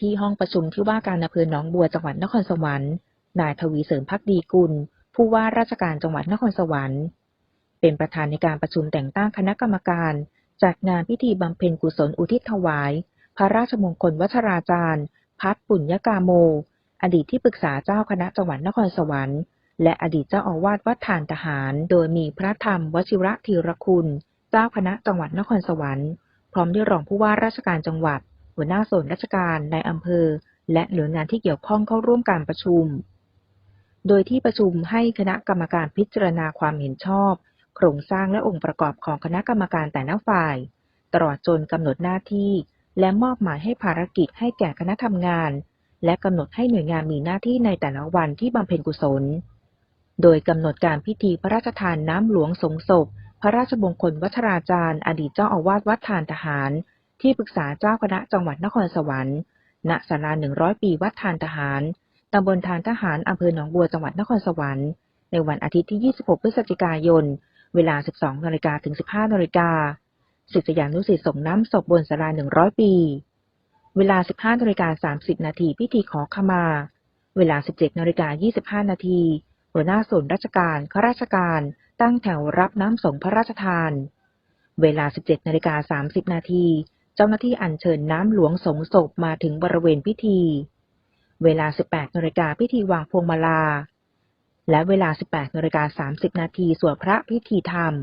ที่ห้องประชุมที่ว่าการอำเภอหนองบัวจังหวัดนครสวรรค์ นายทวีเสริมพักดีกุล ผู้ว่าราชการจังหวัดนครสวรรค์ เป็นประธานในการประชุมแต่งตั้งคณะกรรมการ จัดงานพิธีบำเพ็ญกุศลอุทิศถวาย พระราชมงคลวัชราจารย์ พัฒปุญญกาโม อดีตที่ปรึกษาเจ้าคณะจังหวัดนครสวรรค์ และอดีตเจ้าอาวาสวัดทานทหาร โดยมีพระธรรมวชิระธีรคุณ เจ้าคณะจังหวัดนครสวรรค์ พร้อมด้วยรองผู้ว่าราชการจังหวัด หัวหน้าส่วนราชการในอำเภอ และหน่วยงานที่เกี่ยวข้องเข้าร่วมการประชุม โดยที่ประชุมให้คณะกรรมการพิจารณาความเห็นชอบ โครงสร้างและองค์ประกอบของคณะกรรมการแต่ละฝ่าย ตลอดจนกำหนดหน้าที่ และมอบหมายให้ภารกิจให้แก่คณะทำงาน และกำหนดให้หน่วยงานมีหน้าที่ในแต่ละวันที่บำเพ็ญกุศล โดยกำหนดการพิธีพระราชทานน้ำหลวงสงศพพระราชมงคลวัชราจารย์ อดีตเจ้าอาวาสวัดทานทหาร ที่ปรึกษาเจ้าคณะจังหวัดนครสวรรค์ณศาลา100 ปีวัดทานทหาร ตำบลทานทหารอำเภอหนองบัวจังหวัดนครสวรรค์ ในวันอาทิตย์ที่ 26 พฤศจิกายน เวลา 12 นาฬิกาถึง 15 นาฬิกาศิษยานุศิษย์ส่งน้ำศพบนศาลา 100 ปี เวลา 15 นาฬิกา 30 นาทีพิธีขอขมา เวลา 17 นาฬิกา 25 นาทีหัวหน้าส่วนราชการข้าราชการ ตั้งแถวรับน้ำสงพระราชทาน เวลา 17 นาฬิกา 30 นาที เจ้าหน้าที่อัญเชิญน้ำหลวงสงศพมาถึงบริเวณพิธี เวลา 18นาฬิกาพิธีวางพวงมาลา และเวลา 18นาฬิกา30 นาทีสวดพระพิธีธรรม